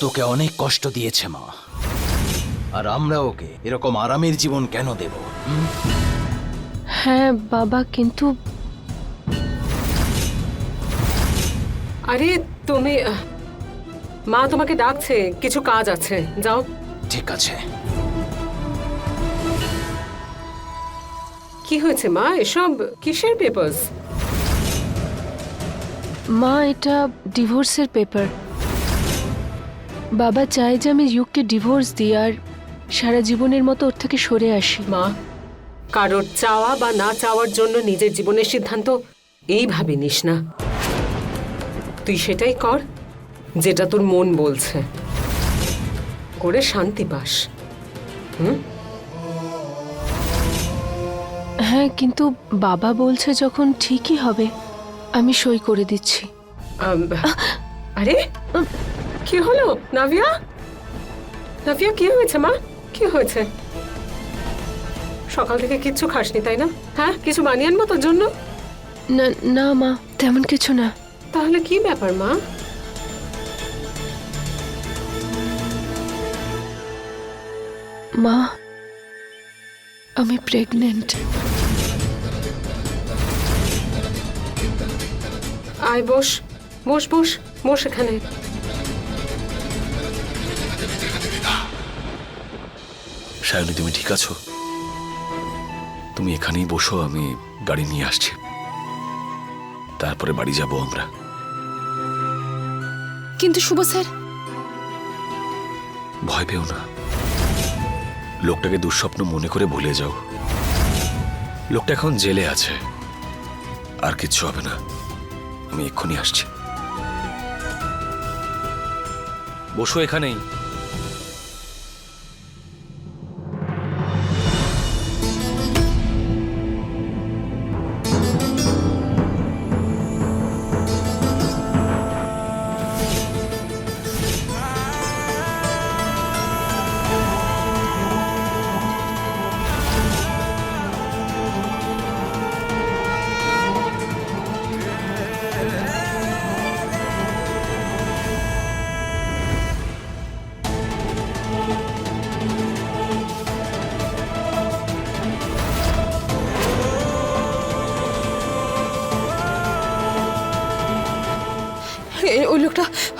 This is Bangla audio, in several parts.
তোকে অনেক কষ্ট দিয়েছে মা। আর আমরা ওকে এরকম আরামের জীবন কেন দেব? হ্যাঁ বাবা কিন্তু আরে তুমি মা তোমাকে ডাকছে কিছু কাজ আছে যাও। ঠিক আছে। কি হয়েছে মা? এসব কিসের পেপার্স মা এটা ডিভোর্সের পেপার বাবা চায় যে আমি ইউককে ডিভোর্স দিই আর সারা জীবনের মতো ওর থেকে সরে আসি। মা কারোর চাওয়া বা না চাওয়ার জন্য নিজের জীবনের সিদ্ধান্ত এইভাবে নিস না। তুই সেটাই কর যেটা তোর মন বলছে। করে শান্তি পাস। হ্যাঁ কিন্তু বাবা বলছে যখন ঠিকই হবে আমি সই করে দিচ্ছি। আরে? কি হলো? নাভিয়া? নাভিয়া কি হয়েছে মা? কি হয়েছে? সকাল থেকে কিচ্ছু খাসনি তাই না? হ্যাঁ কিছু বানিয়ে আনব তোর জন্য? না না মা তেমন কিছু না। তাহলে কি ব্যাপার মা? মা আমি প্রেগনেন্ট আয় বস। বস বস বস এখানে। সায়নী তুমি ঠিক আছো? তুমি এখানেই বসো আমি গাড়ি নিয়ে আসছি। তারপরে বাড়ি যাব আমরা। কিন্তু শুভ স্যার। ভয় পেও না। লোকটাকে দুঃস্বপ্ন মনে করে ভুলে যাও। লোকটা এখন জেলে আছে। আর কিচ্ছু হবে না। আমি এক্ষুনি আসছি। বসো এখানেই।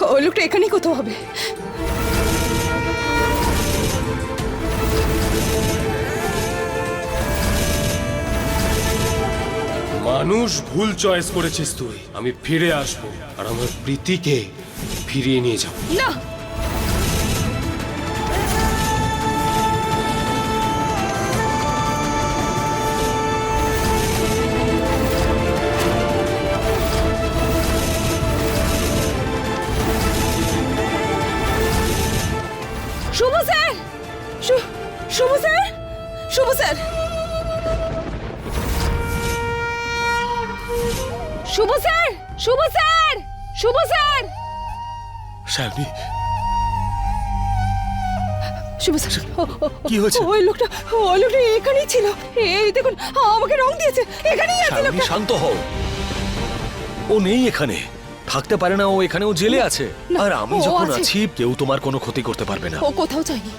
ওই লোকটা এখানেই কোথাও হবে। মানুষ ভুল চয়েস করেছিস তুই। আমি ফিরে আসব। আর আমার প্রীতিকে ফিরিয়ে নিয়ে যাব। না! Shubho sir! Shubho sir! Shubho sir! Shubho sir! Shubho sir! Shubho sir! Sayani. Shubho sir কি হয়েছে? ওই লোকটা ওই লোকটা এখানেই ছিল। এই দেখুন আমাকে রং দিয়েছে। এখানেই আছে লোকটা। শান্ত হও। ও নেই এখানে। থাকতে পারে না ও এখানেও জেলে আছে। না, আর আমি ও যখন আছে। আছি কেউ তোমার কোনো ক্ষতি করতে পারবে না। ও কোথাও যায়নি।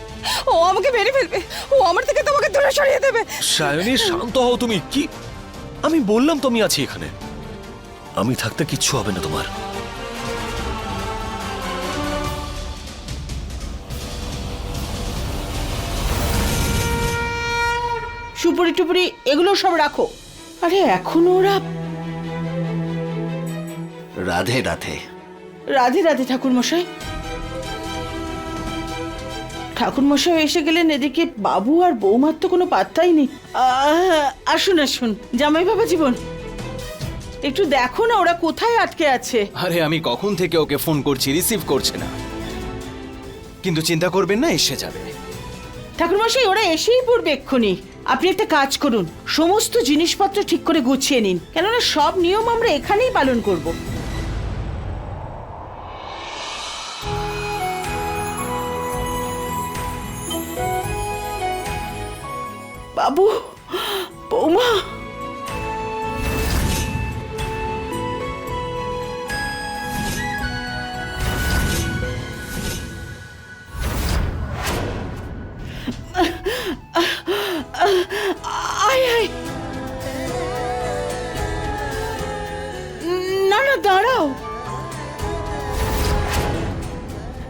ও আমাকে মেরে ফেলবে। ও আমার থেকে তোমাকে দূরে সরিয়ে দেবে। সায়নী শান্ত হও তুমি। কি? আমি বললাম তো আমি আছি এখানে। আমি থাকতে কিচ্ছু হবে না তোমার। সুপুরি টুপুরি এগুলো সব রাখো। আরে এখন ওরা রাধে রাধে। রাধে রাধে ঠাকুর মশাই ঠাকুর মশাই এসে গেলেন এদিকে বাবু আর বৌমার তো কোনো পাত্তাই নেই। আহ, আসুন আসুন জামাই বাবা জীবন। একটু দেখো না ওরা কোথায় আটকে আছে। আরে আমি কখন থেকে ওকে ফোন করছি রিসিভ করছে না। কিন্তু চিন্তা করবেন না এসে যাবে। ঠাকুর মশাই ওরা এসেই পড়বে এক্ষুনি। আপনি একটা কাজ করুন সমস্ত জিনিসপত্র ঠিক করে গুছিয়ে নিন। কেননা সব নিয়ম আমরা এখানেই পালন করব।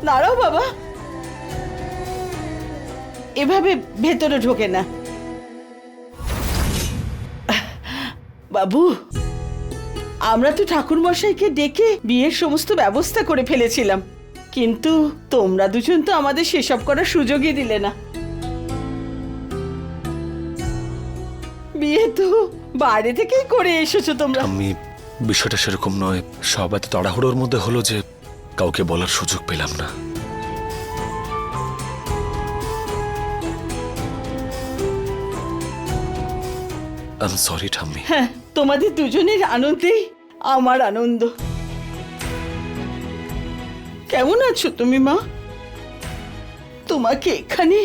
বাবা। এভাবে ভেতরে ঢোকে না। বাবু, আমরা তো ঠাকুর মশাইকে ডেকে বিয়ের সমস্ত ব্যবস্থা করে ফেলেছিলাম। কিন্তু তোমরা দুজন তো আমাদের সেসব করার সুযোগই দিলে না। বিয়ে তো বাইরে থেকেই করে এসেছ তোমরা। আমি বিষয়টা সেরকম নয়। সব এত তাড়াহুড়োর মধ্যে হলো যে কাউকে বলার সুযোগ পেলাম না। আম সরি ঠাম্মি। হ্যাঁ তোমাদের দুজনের আনন্দেই আমার আনন্দ। কেমন আছো তুমি মা? তোমাকে এখানে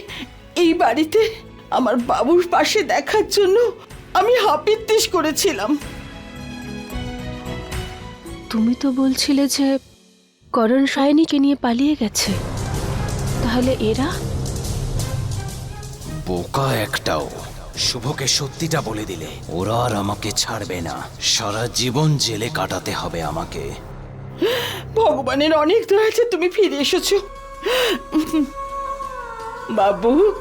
এই বাড়িতে আমার বাবুর পাশে দেখার জন্য আমি হাপিত্তিস করেছিলাম। তুমি তো বলছিলে যে করণ সায়নীকে নিয়ে পালিয়ে গেছে। তাহলে এরা? বোকা একটাও। শুভকে সত্যিটা বলে দিলে। ওরা আর আমাকে ছাড়বে না। সারা জীবন জেলে কাটাতে হবে আমাকে। ভগবানের অনেক দয়াতে তুমি ফিরে এসেছ। বাবু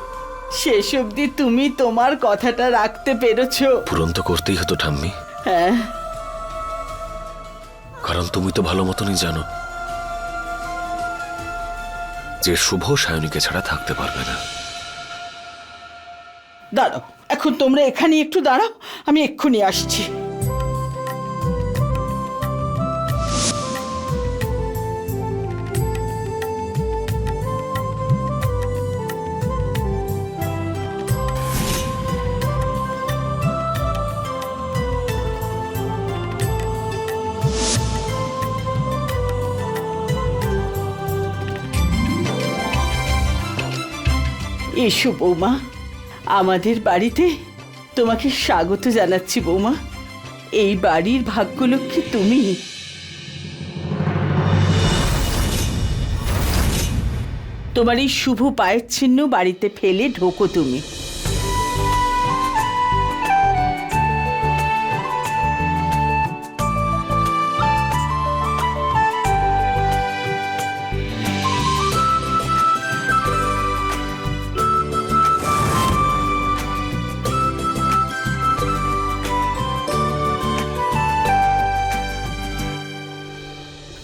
শেষ অবধি তুমি তোমার কথাটা রাখতে পেরেছ। পূরণ তো করতেই হতো ঠাম্মি। হ্যাঁ। কারণ তুমি তো ভালো মতনই জানো। যে শুভ সায়নীকে ছাড়া থাকতে পারবে না। দাঁড়াও, এখন তোমরা এখানে একটু দাঁড়াও, আমি এক্ষুনি আসছি। এসো বৌমা। আমাদের বাড়িতে তোমাকে স্বাগত জানাচ্ছি বৌমা। এই বাড়ির ভাগ্যলক্ষ্মী তুমি। তোমার এই শুভ পায়ের চিহ্ন বাড়িতে ফেলে ঢোকো তুমি।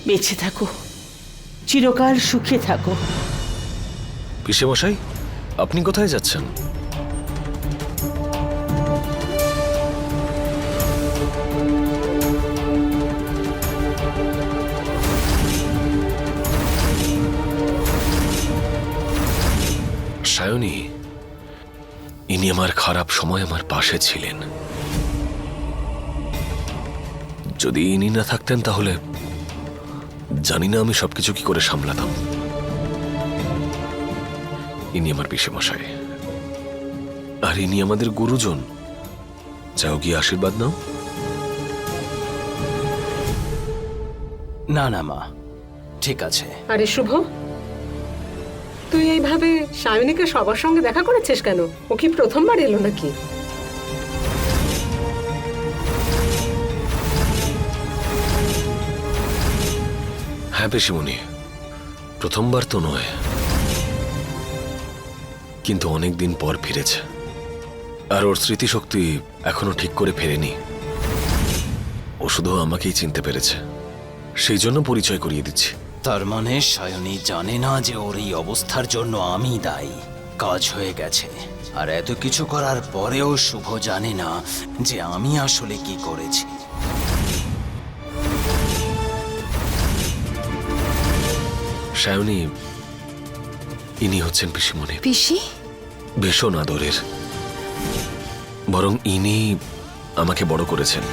বেঁচে থাকো। চিরকাল সুখে থাকো। মশাই আপনি কোথায় যাচ্ছেন? সায়নী, ইনি আমার খারাপ সময় আমার পাশে ছিলেন। যদি ইনি না থাকতেন তাহলে জানি না আমি সবকিছু কি করে সামলাতাম। ইনি আমার পিসে মশাই আর ইনি আমাদের গুরুজন। যাও গিয়ে আশীর্বাদ নাও। না না মা। ঠিক আছে। আরে শুভ। তুই এইভাবে সায়নীকে সবার সঙ্গে দেখা করেছিস কেন? ও কি প্রথমবার এলো নাকি? হ্যাঁ পেশিমণি প্রথমবার তো নয়। কিন্তু অনেক দিন পর ফিরেছে। আর ওর স্মৃতিশক্তি এখনও ঠিক করে ফেরেনি। ও শুধু আমাকেই চিনতে পেরেছে। সেই জন্য পরিচয় করিয়ে দিচ্ছি। তার মানে সায়নী জানে না যে ওর এই অবস্থার জন্য আমি দায়ী। কাজ হয়ে গেছে। আর এত কিছু করার পরেও শুভ জানে না যে আমি আসলে কি করেছি। সায়নী ইনি হচ্ছেন পিসিমণি। পিসি? ভীষণ আদরের। বরং ইনি আমাকে বড় করেছেন।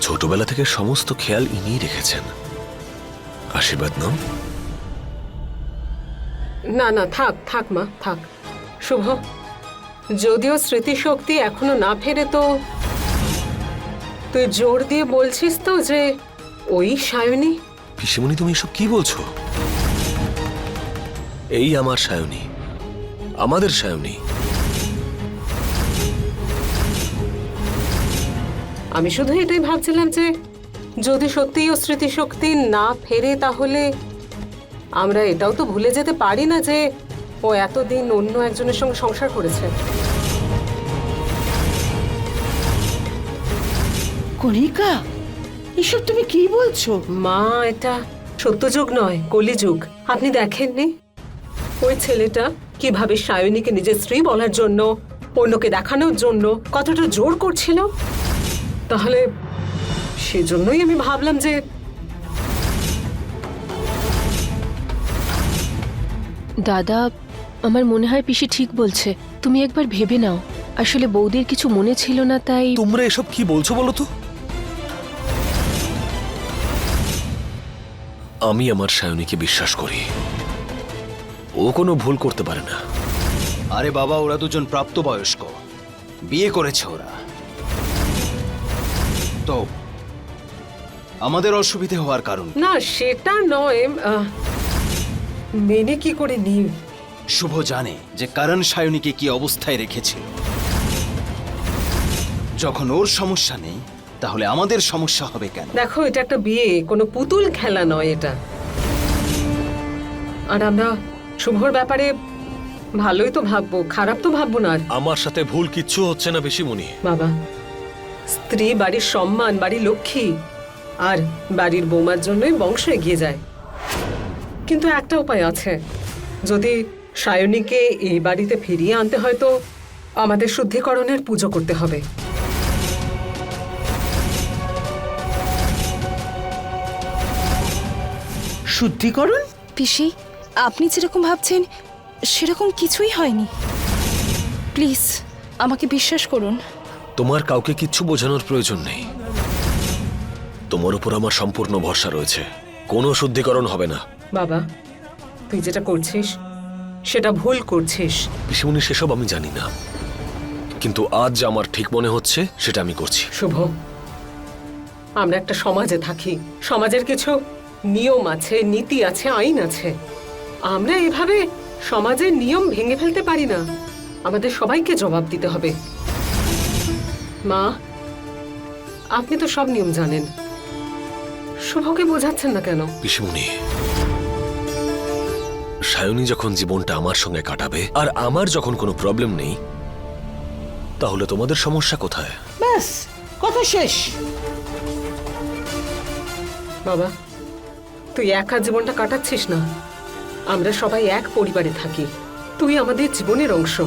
ছোটবেলা থেকে সমস্ত খেয়াল ইনি রেখেছেন। আশীর্বাদ নাম না না থাক থাক মা থাক। শুভ। যদিও স্মৃতিশক্তি এখনও না ফেরে তো তুই জোর দিয়ে বলছিস তো যে ওই সায়নী? পিসিমণি তুমি এসব কি বলছো? এই আমার সায়নী আমাদের সায়নী। আমি শুধু এটাই ভাবছিলাম যে যদি সত্যিই ও স্মৃতিশক্তি না ফেরে তাহলে আমরা এটাও তো ভুলে যেতে পারি না যে ও এতদিন অন্য একজনের সঙ্গে সংসার করেছে। কণিকা! এসব তুমি কি বলছো? মা এটা সত্যযুগ নয় কলিযুগ। আপনি দেখেননি? ওই ছেলেটা কীভাবে সায়নীকে নিজের স্ত্রী বলার জন্য অন্যকে দেখানোর জন্য কতটা জোর করছিল? তাহলে সেজন্যই আমি ভাবলাম যে দাদা আমার মনে হয় পিসি ঠিক বলছে। তুমি একবার ভেবে নাও। আসলে বৌদির কিছু মনে ছিল না তাই তোমরা এসব কি বলছো বলো তো? আমি আমার সায়নীকে বিশ্বাস করি। ও কোনো ভুল করতে পারে না। আরে বাবা ওরা দুজন প্রাপ্তবয়স্ক। বিয়ে করেছে ওরা। তো আমাদের অসুবিধে হওয়ার কারণ না সেটা নয় আহ, মেনে কি করে নি শুভ জানে যে কারণ সায়নীকে কি অবস্থায় রেখেছিল যখন ওর সমস্যা নেই তাহলে আমাদের সমস্যা হবে কেন? দেখো এটা একটা বিয়ে কোনো পুতুল খেলা নয় এটা। আর আমরা শুভর ব্যাপারে ভালোই তো ভাববো খারাপ তো ভাববো না আর। আমার সাথে ভুল কিচ্ছু হচ্ছে না বেশি মনি বাবা স্ত্রী বাড়ির সম্মান বাড়ির লক্ষ্মী আর বাড়ির বৌমার জন্যই বংশ এগিয়ে যায়। কিন্তু একটা উপায় আছে যদি সায়নীকে এই বাড়িতে ফিরিয়ে আনতে হয় তো আমাদের শুদ্ধিকরণের পুজো করতে হবে। শুদ্ধিকরণ? পিসি আপনি যেরকম ভাবছেন সেরকম কিছুই হয়নি। প্লিজ আমাকে বিশ্বাস করুন। তোমার কাউকে কিচ্ছু বোঝানোর প্রয়োজন নেই। তোমার উপর আমার সম্পূর্ণ ভরসা রয়েছে। কোনো শুদ্ধিকরণ হবে না। বাবা তুই যেটা করছিস সেটা ভুল করছিস। পিসিমণি সেসব আমি জানি না। কিন্তু আজ যা আমার ঠিক মনে হচ্ছে সেটা আমি করছি। শুভ আমরা একটা সমাজে থাকি। সমাজের কিছু নিয়ম আছে নীতি আছে আইন আছে। আমরা এভাবে সমাজের নিয়ম ভেঙে ফেলতে পারি না। আমাদের সবাইকে জবাব দিতে হবে। মা আপনি তো সব নিয়ম জানেন। শুভকে বোঝাচ্ছেন না কেন? পিসিমণি সায়নী যখন জীবনটা আমার সঙ্গে কাটাবে আর আমার যখন কোনো প্রবলেম নেই তাহলে তোমাদের সমস্যা কোথায়? ব্যাস কথা শেষ। বাবা তুই একা জীবনটা কাটাচ্ছিস না। আমরা সবাই এক পরিবারে থাকি। তুই আমাদের জীবনের অংশ।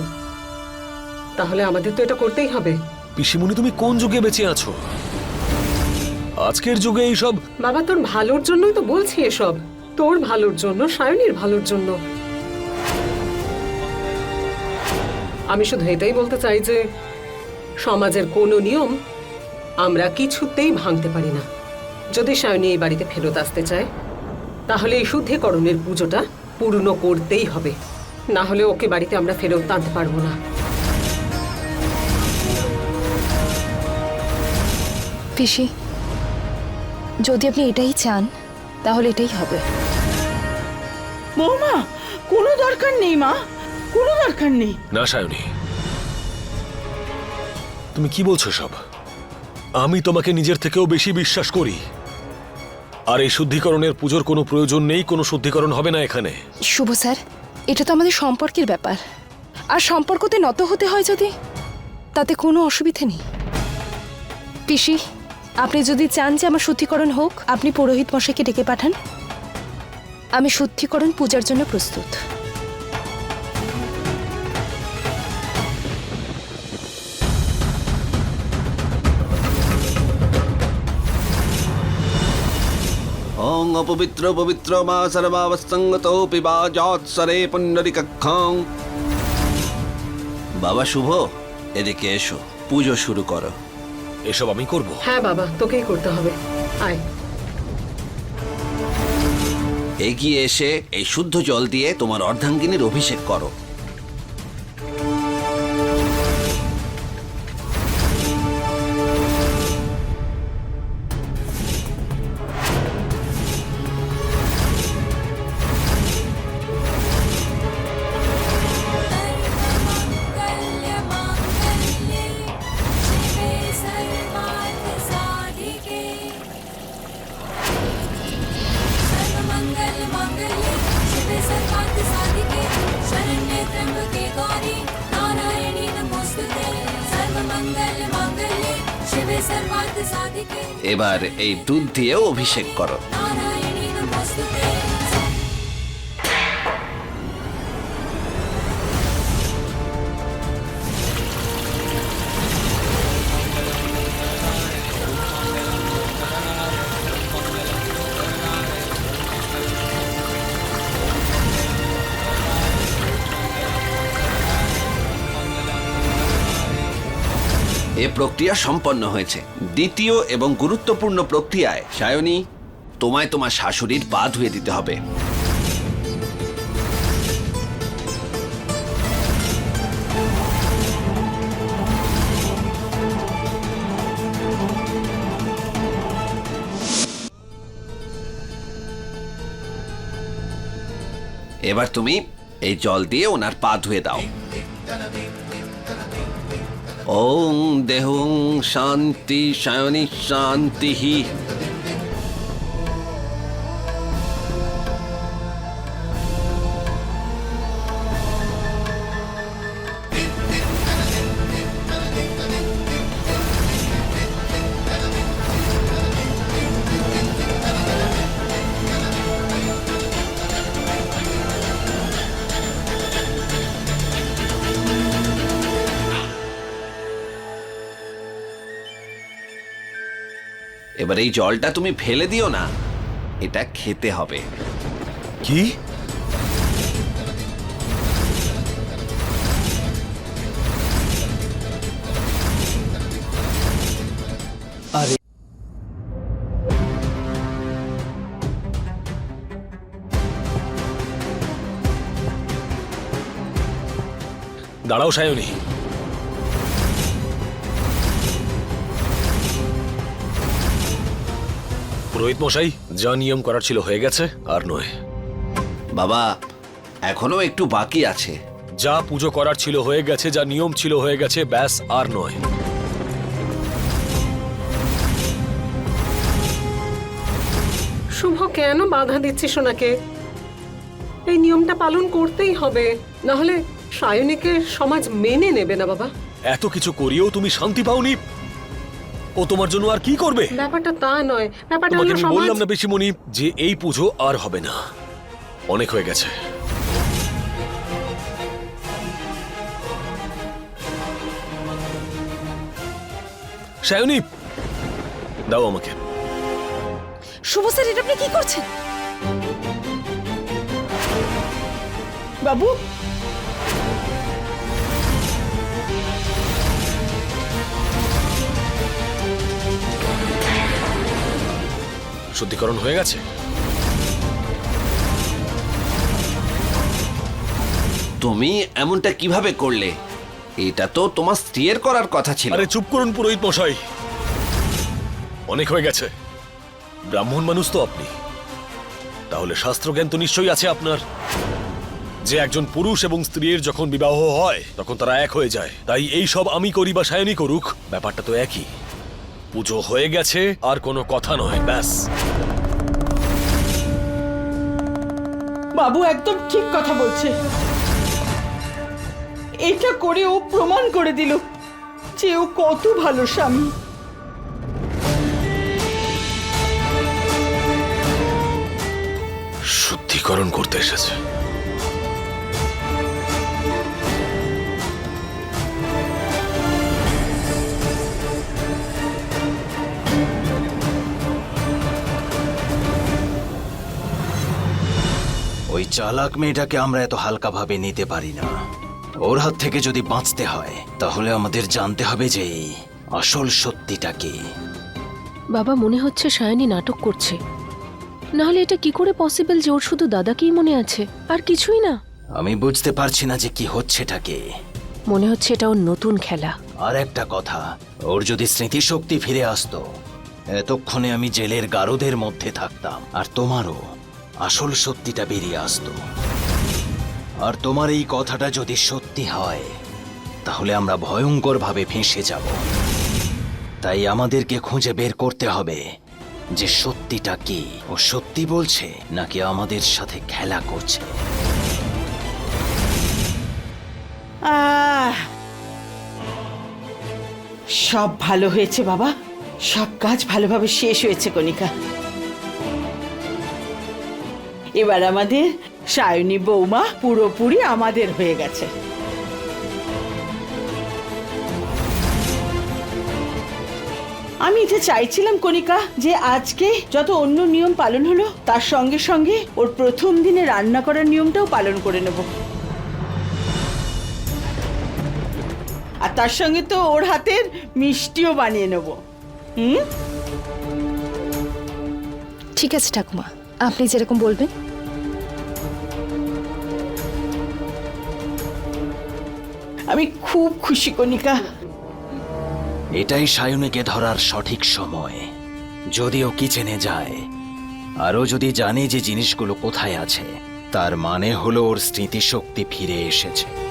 তাহলে আমাদের তো এটা করতেই হবে। পিসিমণি তুমি কোন যুগে বেঁচে আছো? আজকের যুগে এইসব বাবা তোর ভালোর জন্যই তো বলছি এসব। তোর ভালোর জন্য সায়নীর ভালোর জন্য। আমি শুধু এটাই বলতে চাই যে সমাজের কোনো নিয়ম আমরা কিছুতেই ভাঙতে পারি না। যদি সায়নী এই বাড়িতে ফেরত আসতে চায় তাহলে এই শুদ্ধিকরণের পুজোটা পূর্ণ করতেই হবে। না হলে ওকে বাড়িতে আমরা ফেরত আনতে পারব না। পিসি যদি আপনি এটাই চান তাহলে এটাই হবে। বৌমা কোনো দরকার নেই মা কোনো দরকার নেই। না সায়নী। তুমি কি বলছো সব আমি তোমাকে নিজের থেকেও বেশি বিশ্বাস করি। আর এই শুদ্ধিকরণের পুজোর কোনো প্রয়োজন নেই, কোনো শুদ্ধিকরণ হবে না এখানে। শুভ স্যার, এটা তো আমাদের সম্পর্কের ব্যাপার। আর সম্পর্কতে নত হতে হয় যদি, তাতে কোনো অসুবিধে নেই। পিসি, আপনি যদি চান যে আমার শুদ্ধিকরণ হোক, আপনি পুরোহিত মশাইকে ডেকে পাঠান। আমি শুদ্ধিকরণ পূজার জন্য প্রস্তুত। ং অপবিত্র পবিত্র মা সর্বাবসঙ্গত পিবা যৎসরে পুণ্ডরিকক্ষং বাবা শুভ এদিকে এসো পুজো শুরু করো। এসব আমি করব। হ্যাঁ বাবা তোকেই করতে হবে। আয়। এগিয়ে এসে এই শুদ্ধ জল দিয়ে তোমার অর্ধাঙ্গিনীর অভিষেক করো। এবার এই দুধ দিয়ে অভিষেক করো। প্রক্রিয়া সম্পন্ন হয়েছে। দ্বিতীয় এবং গুরুত্বপূর্ণ প্রক্রিয়ায়, সায়নী, তোমায় তোমার শাশুড়ির পা ধুয়ে দিতে হবে। এবার তুমি এই জল দিয়ে ওনার পা ধুয়ে দাও। ওং দেহং শান্তি শায়নি শান্তি এবার এই জলটা তুমি ফেলে দিও না। এটা খেতে হবে। কি? দাঁড়াও সায়নী। পুরোহিত মশাই যা নিয়ম করার ছিল হয়ে গেছে আর নয়। বাবা এখনও একটু বাকি আছে। যা পুজো করার ছিল হয়ে গেছে যা নিয়ম ছিল হয়ে গেছে ব্যাস আর নয়। শুভ কেন বাধা দিচ্ছিস ওনাকে এই নিয়মটা পালন করতেই হবে নাহলে সায়নীকে সমাজ মেনে নেবে না বাবা। এত কিছু করিয়েও তুমি শান্তি পাওনি? ও তোমার জন্য আর কি করবে? ব্যাপারটা তা নয়। ব্যাপারটা তোমাকে হলো আমি সমাজ বললাম না বেশি মনি যে এই পুজো আর হবে না। অনেক হয়ে গেছে। সায়নী দাও আমাকে। শুভ স্যার এটা আপনি কি করছেন? বাবু শুদ্ধিকরণ হয়ে গেছে? তুমি এমনটা কীভাবে করলে? এটা তো তোমার স্ত্রীর করার কথা ছিল। আরে চুপ করুন পুরোহিত মশাই। অনেক হয়ে গেছে। ব্রাহ্মণ মানুষ তো আপনি। তাহলে শাস্ত্রজ্ঞান তো নিশ্চয়ই আছে আপনার। যে একজন পুরুষ এবং স্ত্রীর যখন বিবাহ হয় তখন তারা এক হয়ে যায়। তাই এই সব আমি করি বা সায়নী করুক ব্যাপারটা তো একই। পুজো হয়ে গেছে আর কোনো কথা নয় ব্যাস। বাবু একদম ঠিক কথা বলছে। এটা করে ও প্রমাণ করে দিল যে ও কত ভালো স্বামী। শুদ্ধিকরণ করতে এসেছে। ওই চালাক মেয়েটাকে আমরা এত হালকাভাবে নিতে পারি না। ওর হাত থেকে যদি বাঁচতে হয় তাহলে আমাদের জানতে হবে যে আসল সত্যিটা কি। বাবা মনে হচ্ছে সায়নী নাটক করছে। নাহলে এটা কি করে পসিবল যে ওর শুধু দাদাকেই মনে আছে? আর কিছুই না। আমি বুঝতে পারছি না যে কি হচ্ছেটাকে মনে হচ্ছে এটা ওর নতুন খেলা। আর একটা কথা ওর যদি স্মৃতিশক্তি ফিরে আসতো এতক্ষণে আমি জেলের গারদের মধ্যে থাকতাম আর তোমারও। আসল সত্যিটা বেরিয়ে আসতো। আর তোমার এই কথাটা যদি সত্যি হয়, তাহলে আমরা ভয়ঙ্করভাবে ফেঁসে যাব। তাই আমাদেরকে খুঁজে বের করতে হবে যে সত্যিটা কি ও সত্যি বলছে নাকি আমাদের সাথে খেলা করছে। সব ভালো হয়েছে বাবা। সব কাজ ভালোভাবে শেষ হয়েছে কণিকা। এবার আমাদের সায়নী বৌমা পুরোপুরি আমাদের হয়ে গেছে। আমি এটা চাইছিলাম কণিকা যে আজকে যত অন্য নিয়ম পালন হলো, তার সঙ্গে সঙ্গে ওর প্রথম দিনে রান্না করার নিয়মটাও পালন করে নেব। আর তার সঙ্গে তো ওর হাতের মিষ্টিও বানিয়ে নেব। হুম? ঠিক আছে ঠাকুমা, আপনি যেরকম বলবেন। আমি খুব খুশি কনিকা এটাই সায়নীকে ধরার সঠিক সময়। যদিও কিচেনে যায়, আরও যদি জানে যে জিনিসগুলো কোথায় আছে, তার মানে হলো ওর স্মৃতিশক্তি ফিরে এসেছে।